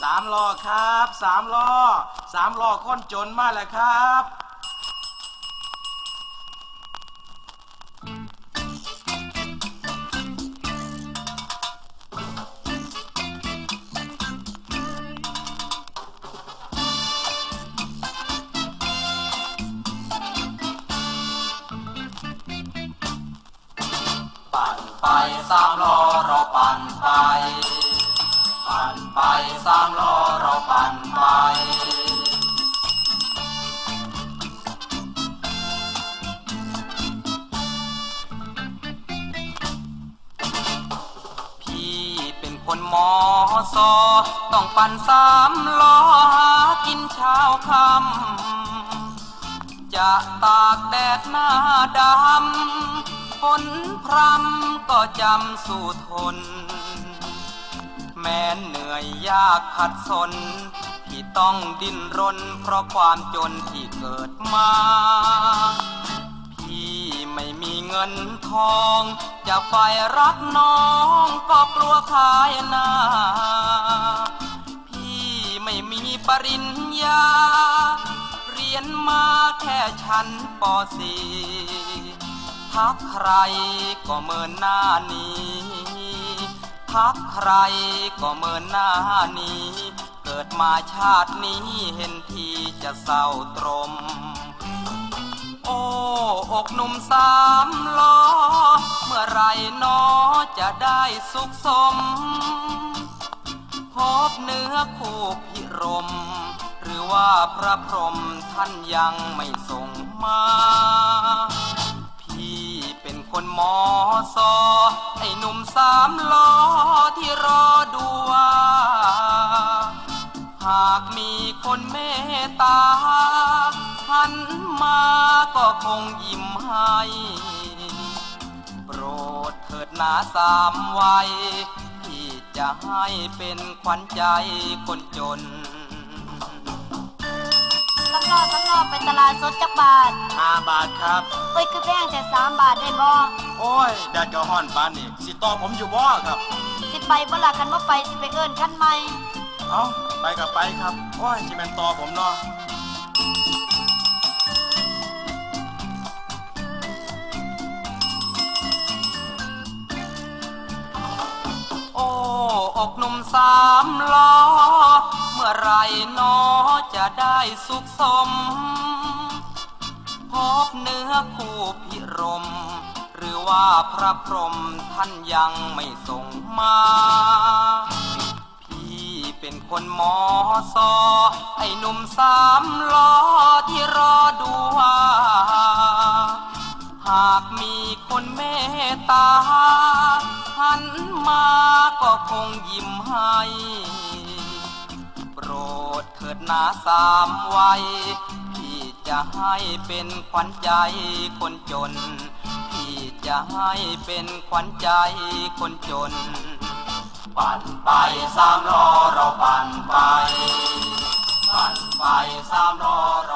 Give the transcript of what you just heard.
สามล้อครับสามล้อสามล้อค้นจนมาแล้วครับปั่นไปสามล้อเราปั่นไป ปั่นไปสามล้อเราปั่นไปพี่เป็นคนมอซอต้องปั่นสามล้อหากินเช้าคำจะตากแดดหน้าดำฝนพรำก็จำสู้ทน แม้เหนื่อยยากขัดสน ที่ต้องดิ้นรน เพราะความจนที่เกิดมา พี่ไม่มีเงินทอง จะไปรักน้องก็กลัวขายหน้า พี่ไม่มีปริญญา เรียนมาแค่ชั้นป .4 ทักใครก็เมินหน้านี้ ทักใครก็เมินหน้านี้ เกิดมาชาตินี้เห็นทีจะเศร้าตรม โอ้อกหนุ่มสามล้อ เมื่อไรหนอจะได้สุขสม พบเนื้อคู่พิรม หรือว่าพระพรหมท่านยังไม่ส่งมา พี่เป็นคนมอซอ อ้หนุ่มสามล้อที่รอดูว่าหากมีคนเมตตาหันมาก็คงยิ้มให้โปรดเถิดหนาสามวัยพี่จะให้เป็นขวัญใจคนจน รอสำรอไปตลาดสดจักบาทห้าบาทครับ เอ้ยคือแพงแต่สามบาทได้บ่โอ้ยแดดกระห้อนปานนี่สิต่อผมอยู่บ่ครับ สิไปบ่ล่ะคันบ่ไปสิไปเอิ้นคันใหม่เอ้าไปกับไปครับโอ้ยจิแมนต่อผมเนาะโอ้อกหนุ่มสามล้อเมื่อไรหนอ จะได้สุขสม พบเนื้อคู่พิรม หรือว่าพระพรหมท่านยังไม่ส่งมา พี่เป็นคนมอซอไอ้หนุ่มสามล้อที่รอดูว่า หากมีคนเมตตาหันมาก็คงยิ้มให้ นาสามวัยพี่จะให้เป็นขวัญใจคนจน พี่จะให้เป็นขวัญใจคนจน ปั่นไปสามล้อเราปั่นไป ปั่นไปสามล้อเรา